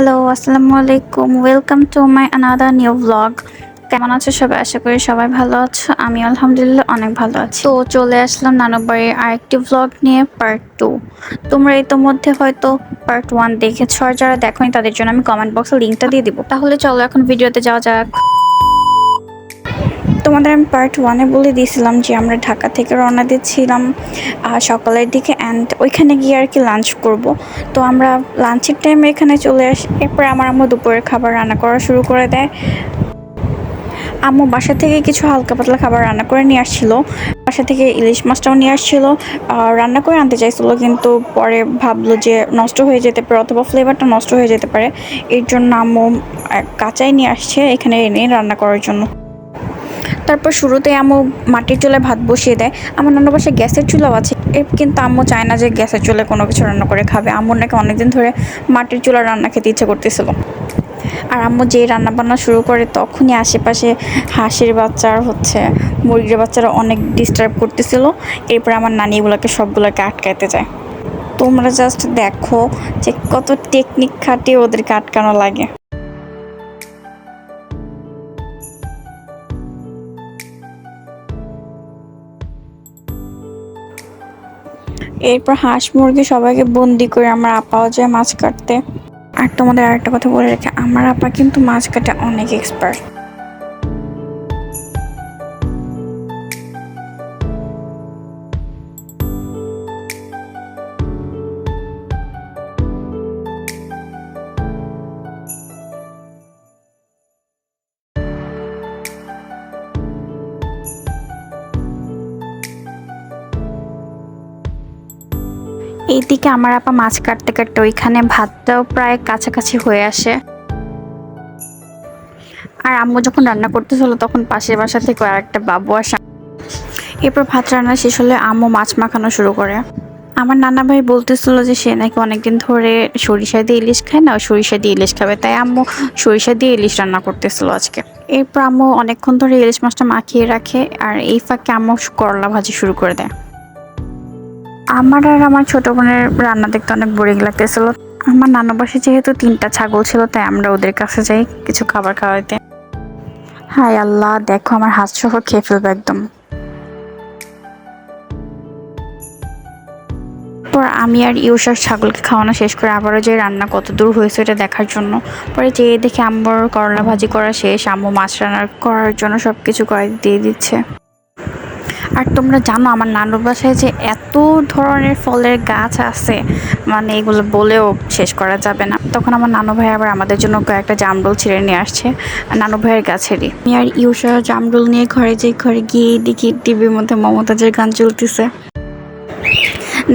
Hello আসসালামু আলাইকুম welcome to my another new blog কেমন আছো সবাই? আশা করি সবাই ভালো আছো। আমি আলহামদুলিল্লাহ অনেক ভালো আছি। তো চলে আসলাম নানবাড়ির আরেকটি ব্লগ নিয়ে পার্ট টু তোমরা ইতোমধ্যে হয়তো পার্ট ওয়ান দেখেছ, আর যারা দেখোনি তাদের জন্য আমি কমেন্ট বক্সে লিঙ্কটা দিয়ে দিব। তাহলে চলো এখন ভিডিওতে যাওয়া যাক। তোমাদের আমি পার্ট ওয়ানে বলে দিয়েছিলাম যে আমরা ঢাকা থেকে রওনা দিচ্ছিলাম সকালের দিকে অ্যান্ড ওইখানে গিয়ে আর কি লাঞ্চ করব। তো আমরা লাঞ্চের টাইমে এখানে চলে আসি, এরপর আমার আম্মু দুপুরের খাবার রান্না করা শুরু করে দেয়। আম্মু বাসা থেকে কিছু হালকা পাতলা খাবার রান্না করে নিয়ে আসছিল। বাসা থেকে ইলিশ মাছটাও নিয়ে আসছিল। রান্না করে আনতে চাইছিল, কিন্তু পরে ভাবলো যে নষ্ট হয়ে যেতে পারে অথবা ফ্লেভারটা নষ্ট হয়ে যেতে পারে। এর জন্য আম্মু কাঁচাই নিয়ে আসছে এখানে এনে রান্না করার জন্য। তারপর শুরুতে আম্মু মাটির চুলায় ভাত বসিয়ে দেয়। আমার নানা বাসায় গ্যাসের চুলাও আছে। কিন্তু আম্মু চায় না যে গ্যাসের চুলায় কোনো কিছু রান্না করে খাবে। আম্মুর নাকি অনেকদিন ধরে মাটির চুলা রান্না খেতে ইচ্ছে করতেছিল। আর আম্মু যেই রান্না বান্না শুরু করে তখনই আশেপাশে হাঁসের বাচ্চা, হচ্ছে মুরগির বাচ্চারা অনেক ডিস্টার্ব করতেছিল। এরপর আমার নানি এগুলোকে সবগুলোকে আটকাইতে যায় তোমরা জাস্ট দেখো যে কত টেকনিক খাটিয়ে ওদেরকে আটকানো লাগে। এরপর হাঁস মুরগি সবাইকে বন্দি করে আমার আপাও যায় মাছ কাটতে। আর তোমাদের আরেকটা কথা বলে রেখে, আমার আপা কিন্তু মাছ কাটে অনেক এক্সপার্ট এইদিকে আমার আপা মাছ কাটতে কাটতে ওইখানে ভাতটাও প্রায় কাছাকাছি হয়ে আসে। আর আম্মু যখন রান্না করতেছিল তখন পাশের বাসা থেকে আরেকটা বাবু আসে। এরপর ভাত রান্না শেষ হলে আম্মু মাছ মাখানো শুরু করে। আমার নানা ভাই বলতেছিল যে সে নাকি অনেকদিন ধরে সরিষা দিয়ে ইলিশ খায় না সরিষা দিয়ে ইলিশ খাবে। তাই আম্মু সরিষা দিয়ে ইলিশ রান্না করতেছিল আজকে। এরপর আম্মু অনেকক্ষণ ধরে ইলিশ মাছটা মাখিয়ে রাখে আর এই ফাঁকে আম্মু করলা ভাজি শুরু করে দেয়। আমার আর আমার ছোট বোনের রান্না দেখতে অনেক বোরিং লাগতেছিল। আমার নানা যেহেতু তিনটা ছাগল ছিল, তাই আমরা ওদের কাছে যাই কিছু খাবার খাওয়াইতে। হাই আল্লাহ, দেখো আমার হাত সহ খেয়ে ফেলবে একদম। পর আমি আর ইউসার ছাগলকে খাওয়ানো শেষ করে আবারও যে রান্না কত দূর হয়েছে এটা দেখার জন্য। পরে যেয়ে দেখে আম্মুর করলা ভাজি করা শেষ, আম্মু মাছ রান্না করার জন্য সব কিছু করে দিয়ে দিচ্ছে। আর তোমরা জানো আমার নানুর বাসায় যে এত ধরনের ফলের গাছ আছে মানে এগুলো বলেও শেষ করা যাবে না। তখন আমার নানু ভাই আবার আমাদের জন্য কয়েকটা জামরুল ছিঁড়ে নিয়ে আসছে, নানু ভাইয়ের গাছেরই। আর ইউসা জামরুল নিয়ে ঘরে যে ঘরে গিয়ে দেখি টিভির মধ্যে মমতাজের গান চলতেছে।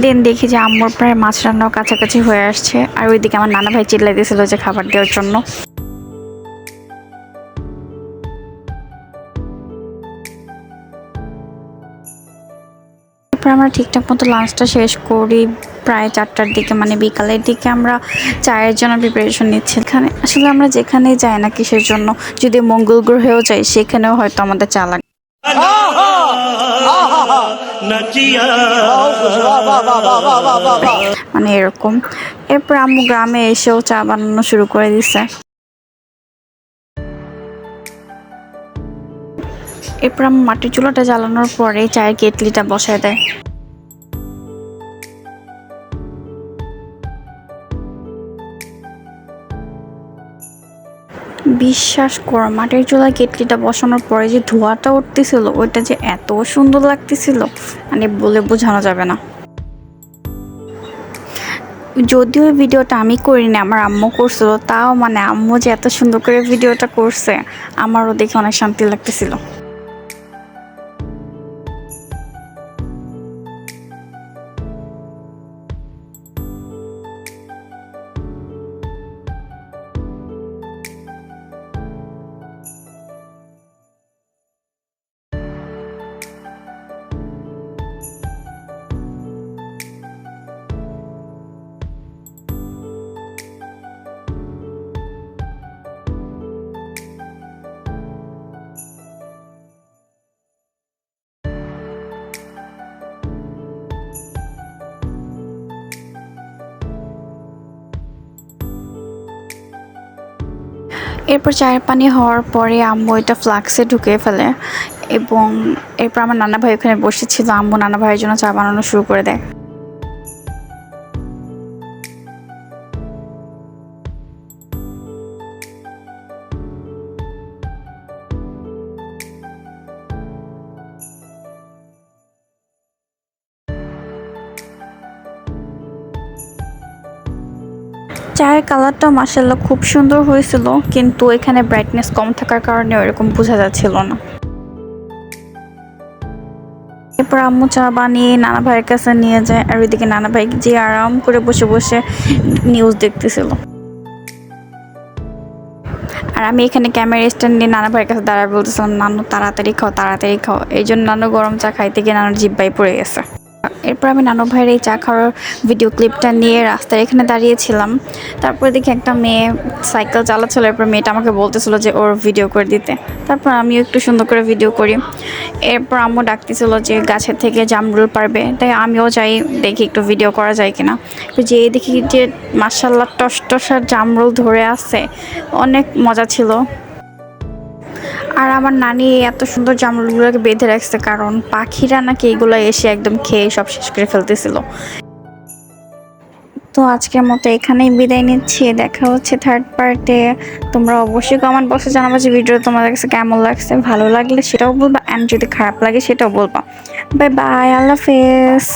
দেন দেখি যে আম্মুর প্রায় মাছ রান্নাও কাছাকাছি হয়ে আসছে, আর ওইদিকে আমার নানা ভাই চিল্লাই দিয়েছিল যে খাবার দেওয়ার জন্য। তারপর আমরা ঠিকঠাক মতো লাঞ্চটা শেষ করি। প্রায় চারটার দিকে মানে বিকালের দিকে আমরা চায়ের জন্য প্রিপারেশন নিচ্ছি। এখানে আসলে আমরা যেখানেই যাই না কিসের জন্য, যদি মঙ্গল গ্রহেও যাই, সেখানেও হয়তো আমাদের চা লাগে মানে এরকম। এরপর আম্মু গ্রামে এসেও চা বানানো শুরু করে দিছে। এরপর আম্মু মাটির চুলাটা জ্বালানোর পরে চায়ের কেটলিটা বসায় দেয়। বিশ্বাস করো, মাটির চুলায় কেটলিটা বসানোর পরে যে ধোঁয়াটা উঠতেছিল, ওইটা যে এত সুন্দর লাগতেছিল মানে বলে বোঝানো যাবে না। যদিও ভিডিওটা আমি করিনি, আমার আম্মু করছিল, তাও মানে আম্মু যে এত সুন্দর করে ভিডিওটা করছে, আমারও দেখে অনেক শান্তি লাগতেছিল। এরপর চায়ের পানি হওয়ার পরে আম্মু এটা ফ্লাক্সে ঢুকিয়ে ফেলে এবং এরপর আমার নানা ভাই ওখানে বসেছিল। আম্মু নানা ভাইয়ের জন্য চা বানানো শুরু করে দেয়। চায়ের কালারটা মাসাল্লাহ খুব সুন্দর হয়েছিল, কিন্তু এখানে ব্রাইটনেস কম থাকার কারণে ওইরকম বোঝা যাচ্ছিল না। এরপর আম্মু চা বানিয়ে নানা ভাইয়ের কাছে নিয়ে যায়, আর ওইদিকে নানা ভাই যে আরাম করে বসে বসে নিউজ দেখতেছিল। আর আমি এখানে ক্যামেরা স্ট্যান্ড নিয়ে নানা ভাইয়ের কাছে দাঁড়ায় বলতেছিলাম, নানু, তাড়াতাড়ি খাও তাড়াতাড়ি খাও। এই জন্য নানু গরম চা খাইতে গিয়ে নানুর জিব্বাই পড়ে গেছে। এরপর আমি নানু ভাইয়ের এই চা খাওয়ার ভিডিও ক্লিপটা নিয়ে রাস্তায় এখানে দাঁড়িয়েছিলাম। তারপর দেখি একটা মেয়ে সাইকেল চালাচ্ছিল, এরপর মেয়েটা আমাকে বলতেছিল যে ওর ভিডিও করে দিতে। তারপর আমিও একটু সুন্দর করে ভিডিও করি। এরপর আম্মু ডাকতেছিল যে গাছের থেকে জামরুল পারবে। তাই আমিও যাই, দেখি একটু ভিডিও করা যায় কিনা। যেয়ে দেখি যে মার্শাল্লাহ টস টসার জামরুল ধরে আছে। অনেক মজা ছিল। আর আমার নানি এত সুন্দর জামরুলগুলোকে বেঁধে রাখছে, কারণ পাখিরা নাকি এগুলো এসে একদম খেয়ে সব শেষ করে ফেলতেছিল। তো আজকের মতো এখানেই বিদায় নিচ্ছি, দেখা হচ্ছে থার্ড পার্টে তোমরা অবশ্যই কমেন্ট বক্সে জানাব যে ভিডিও তোমাদের কাছে কেমন লাগছে, ভালো লাগলে সেটাও বলবা অ্যান্ড যদি খারাপ লাগে সেটাও বলবা। বাই বাই আল্লাহ হাফেজ।